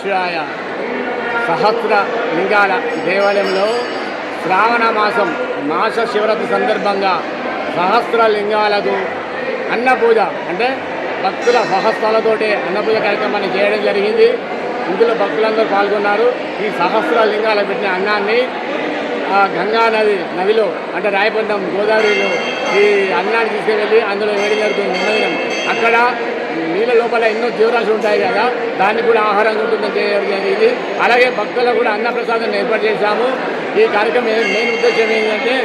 శివాయ. సహస్ర లింగాల దేవాలయంలో శ్రావణ మాసం మాస శివరాత్రి సందర్భంగా సహస్ర లింగాలకు అన్నపూజ అంటే భక్తుల సహస్రాలతోటి అన్నపూజ కార్యక్రమాన్ని చేయడం జరిగింది. ఇందులో భక్తులందరూ పాల్గొన్నారు. ఈ సహస్ర లింగాల పెట్టిన అన్నాన్ని ఆ గంగా నది నదిలో అంటే రాయపట్నం గోదావరిలో ఈ అన్నాన్ని తీసుకువెళ్ళి అందులో వేడి జరుగుతుంది నిమజ్జనం. అక్కడ నీళ్ళ లోపల ఎన్నో జీవరాశులు ఉంటాయి కదా దాన్ని కూడా ఆహారం ఉంటుందని చేయడం జరిగింది. అలాగే భక్తులకు కూడా అన్న ప్రసాదం ఏర్పాటు చేశాము. ఈ కార్యక్రమం మెయిన్ ఉద్దేశం ఏంటంటే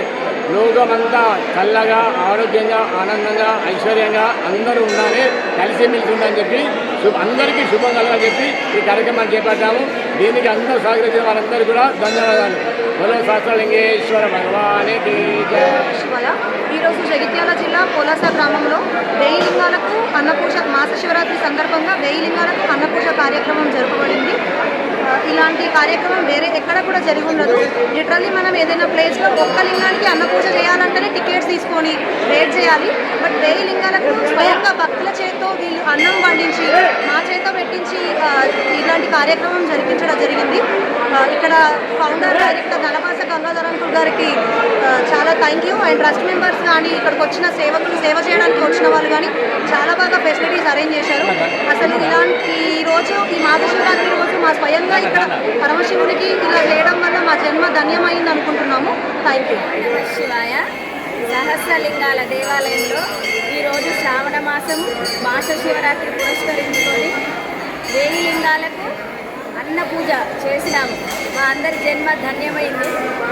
లోకమంతా చల్లగా ఆరోగ్యంగా ఆనందంగా ఐశ్వర్యంగా అందరూ ఉండాలి కలిసిమెలిసి ఉండాలని చెప్పి అందరికీ శుభం కలగాలని చెప్పి ఈ కార్యక్రమాన్ని చేపట్టాము. దీనికి అందరూ సహకరించిన వారందరూ కూడా ధన్యవాదాలు. బలో శాస్త్రలింగేశ్వర భగవానికి ఈరోజు జగిత్యాల జిల్లా పోలాస గ్రామంలో వెయ్యి లింగాలకు అన్నపూజ మాస శివరాత్రి సందర్భంగా వెయ్యి లింగాలకు అన్నపూజ కార్యక్రమం జరపబడింది. ఇలాంటి కార్యక్రమం వేరే ఎక్కడ కూడా జరిగి ఉండదు. లిటరల్లీ మనం ఏదైనా ప్లేస్లో ఒక్క లింగానికి అన్నపూజ చేయాలి తీసుకొని వెయిట్ చేయాలి. బట్ వేయి లింగాలకు స్వయంగా భక్తుల చేతితో వీళ్ళు అన్నం వండించి మా చేత పెట్టించి ఇలాంటి కార్యక్రమం జరిపించడం జరిగింది. ఇక్కడ ఫౌండర్ డైరెక్టర్ నలభాస గంగాధర్ గారికి చాలా thank you and trust members కానీ ఇక్కడికి వచ్చిన సేవకులు సేవ చేయడానికి వచ్చిన వాళ్ళు కానీ చాలా బాగా ఫెసిలిటీస్ అరేంజ్ చేశారు. అసలు ఇలాంటి ఈ రోజు ఈ రోజు మా స్వయంగా ఇక్కడ పరమశివునికి ఇలా చేయడం వల్ల మా జన్మ ధన్యమైంది అనుకుంటున్నాము థ్యాంక్ యూ శివాయ. సహస్రలింగాల దేవాలయంలో ఈరోజు శ్రావణ మాసం మాస శివరాత్రి పురస్కరించుకొని వేయి లింగాలకు అన్న పూజ చేసినాము. మా అందరి జన్మ ధన్యమైంది.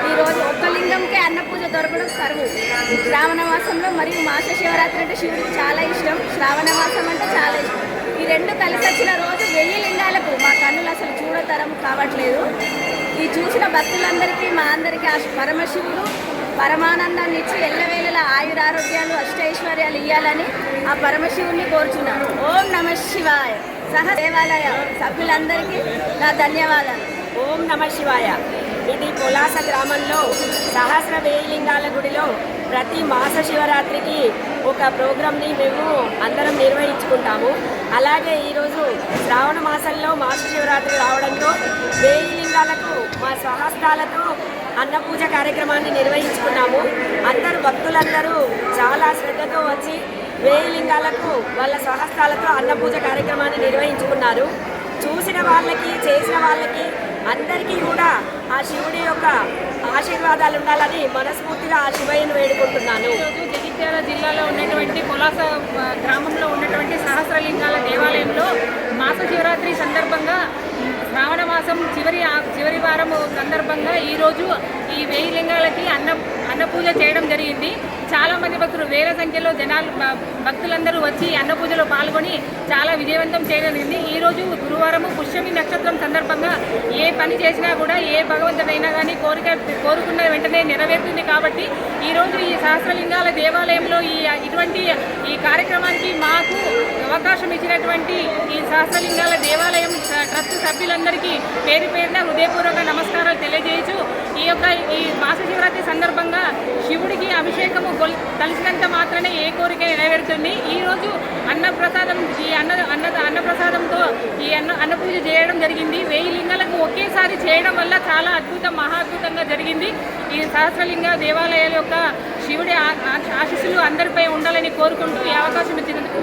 ఈరోజు ఒక్క లింగంకే అన్న పూజ దొరకడం కరువు. శ్రావణ మాసంలో మరియు మాస శివరాత్రి అంటే శివుడికి చాలా ఇష్టం. శ్రావణ మాసం అంటే చాలా ఇష్టం. ఈ రెండు కలిసి వచ్చిన రోజు వెయ్యి లింగాలకు మా కన్నులు అసలు చూడతరం కావట్లేదు. ఈ చూసిన భక్తులందరికీ మా అందరికీ ఆ పరమశివుడు పరమానందాన్ని ఇచ్చి ఎల్లవేళలా ఆయురారోగ్యాలు అష్టైశ్వర్యాలు ఇవ్వాలని ఆ పరమశివుణ్ణి కోరుచున్నాను. ఓం నమ శివాయ. సహ దేవాలయ సభ్యులందరికీ నా ధన్యవాదాలు. ఓం నమ శివాయ. ఇది పొలాస గ్రామంలో సహస్ర వేయలింగాల గుడిలో ప్రతి మాస శివరాత్రికి ఒక ప్రోగ్రామ్ని మేము అందరం నిర్వహించుకుంటాము. అలాగే ఈరోజు శ్రావణ మాసంలో మాస శివరాత్రి రావడంతో వేయి లింగాలకు మా స్వహస్తాలతో అన్నపూజ కార్యక్రమాన్ని నిర్వహించుకున్నాము. అందరు భక్తులందరూ చాలా శ్రద్ధతో వచ్చి వేయలింగాలకు వాళ్ళ స్వహస్తాలతో అన్నపూజ కార్యక్రమాన్ని నిర్వహించుకున్నారు. చూసిన వాళ్ళకి చేసిన వాళ్ళకి అందరికీ కూడా ఆ శివుడి యొక్క ఆశీర్వాదాలు ఉండాలని మనస్ఫూర్తిగా ఆ శివయ్యను వేడుకుంటున్నాను. ఈరోజు జగిత్యాల జిల్లాలో ఉన్నటువంటి కులాస గ్రామంలో ఉన్నటువంటి సహస్రలింగాల దేవాలయంలో మాస శివరాత్రి సందర్భంగా శ్రావణ మాసం చివరి ఆ- చివరి వారం సందర్భంగా ఈరోజు ఈ వెయ్యి లింగాలకి అన్నం అన్న పూజ చేయడం జరిగింది. చాలా మంది భక్తులు వేల సంఖ్యలో జనాలు భక్తులందరూ వచ్చి అన్నపూజలో పాల్గొని చాలా విజయవంతం చేయడం జరిగింది. ఈరోజు రోజు గురువారం పుష్యమి నక్షత్రం సందర్భంగా ఏ పని చేసినా కూడా ఏ భగవంతుడైనా కానీ కోరిక కోరుకున్న వెంటనే నెరవేరుతుంది కాబట్టి ఈ రోజు ఈ సహస్రలింగాల దేవాలయంలో ఈ ఇటువంటి ఈ కార్యక్రమానికి మాకు అవకాశం ఇచ్చినటువంటి ఈ సహస్రలింగాల దేవాలయం ట్రస్ట్ సభ్యులందరికీ పేరు పేరున హృదయపూర్వక నమస్కారాలు తెలియజేయచ్చు. ఈ యొక్క ఈ మాస శివరాత్రి సందర్భంగా శివుడికి అభిషేకము గొల్ తలిసినంత మాత్రమే ఏ కోరిక నెరవేరుతుంది. ఈరోజు అన్నప్రసాదం ఈ అన్న అన్న అన్నప్రసాదంతో ఈ అన్న అన్నపూజ చేయడం జరిగింది. వెయ్యి లింగాలకు ఒకేసారి చేయడం వల్ల చాలా అద్భుతం మహా అద్భుతంగా జరిగింది. ఈ సహస్రలింగ దేవాలయాల యొక్క శివుడి ఆ- ఆశీస్సులు అందరిపై ఉండాలని కోరుకుంటూ ఈ అవకాశం ఇచ్చినందుకు